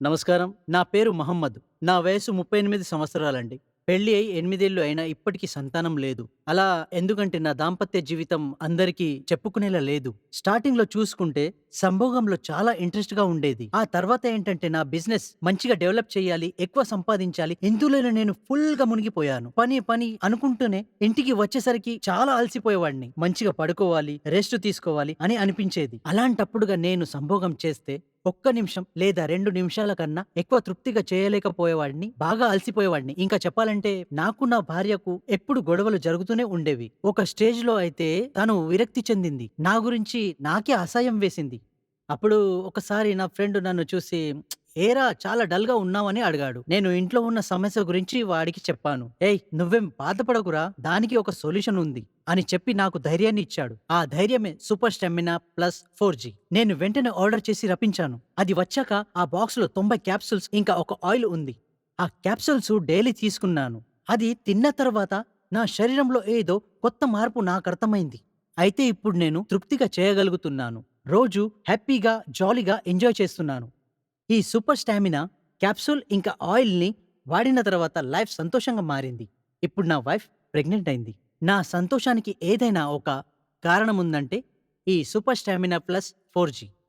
నమస్కారం. నా పేరు మహమ్మద్. నా వయసు ముప్పై ఎనిమిది సంవత్సరాలండి. పెళ్ళి అయి ఎనిమిదేళ్ళు అయినా ఇప్పటికి సంతానం లేదు. అలా ఎందుకంటే నా దాంపత్య జీవితం అందరికీ చెప్పుకునేలా లేదు. స్టార్టింగ్‌లో చూసుకుంటే సంభోగంలో చాలా ఇంట్రెస్ట్‌గా ఉండేది. ఆ తర్వాత ఏంటంటే నా బిజినెస్ మంచిగా డెవలప్ చేయాలి, ఎక్కువ సంపాదించాలి. ఇందులోనే నేను ఫుల్‌గా మునిగిపోయాను. పని, పని అనుకుంటూనే ఇంటికి వచ్చేసరికి చాలా అలసిపోయేవాడిని. మంచిగా పడుకోవాలి, రెస్ట్ తీసుకోవాలి అని అనిపించేది. అలాంటప్పుడుగా నేను సంభోగం చేస్తే ఒక్క నిమిషం లేదా రెండు నిమిషాల కన్నా ఎక్కువ తృప్తిగా చేయలేకపోయేవాడిని. బాగా అలసిపోయేవాడిని. ఇంకా చెప్పాలంటే నాకు నా భార్యకు ఎప్పుడు గొడవలు జరుగుతూనే ఉండేవి. ఒక స్టేజ్‌లో అయితే తను విరక్తి చెందింది. నా గురించి నాకే అసహ్యం వేసింది. అప్పుడు ఒకసారి నా ఫ్రెండ్ నన్ను చూసి "ఏరా చాలా డల్‌గా ఉన్నావని" అడిగాడు. నేను ఇంట్లో ఉన్న సమస్య గురించి వాడికి చెప్పాను. "ఏయ్! నువ్వేం బాధపడకురా దానికి ఒక సొల్యూషన్ ఉంది" అని చెప్పి నాకు ధైర్యాన్ని ఇచ్చాడు. ఆ ధైర్యమే super stamina plus four G నేను వెంటనే ఆర్డర్ చేసి రప్పించాను. అది వచ్చాక ఆ బాక్స్‌లో 90 క్యాప్సూల్స్ ఇంకా ఒక ఆయిల్ ఉంది. ఆ క్యాప్సూల్స్ డైలీ తీసుకున్నాను. అది తిన్న తర్వాత నా శరీరంలో ఏదో కొత్త మార్పు నాకర్థమైంది. అయితే ఇప్పుడు నేను తృప్తిగా చేయగలుగుతున్నాను. రోజు హ్యాపీగా, జాలీగా ఎంజాయ్ చేస్తున్నాను. ఈ సూపర్ స్టామినా క్యాప్సూల్ ఇంకా ఆయిల్‌ని వాడిన తర్వాత లైఫ్ సంతోషంగా మారింది. ఇప్పుడు నా వైఫ్ ప్రెగ్నెంట్ అయింది. నా సంతోషానికి ఏదైనా ఒక కారణం ఉందంటే ఈ super stamina plus four G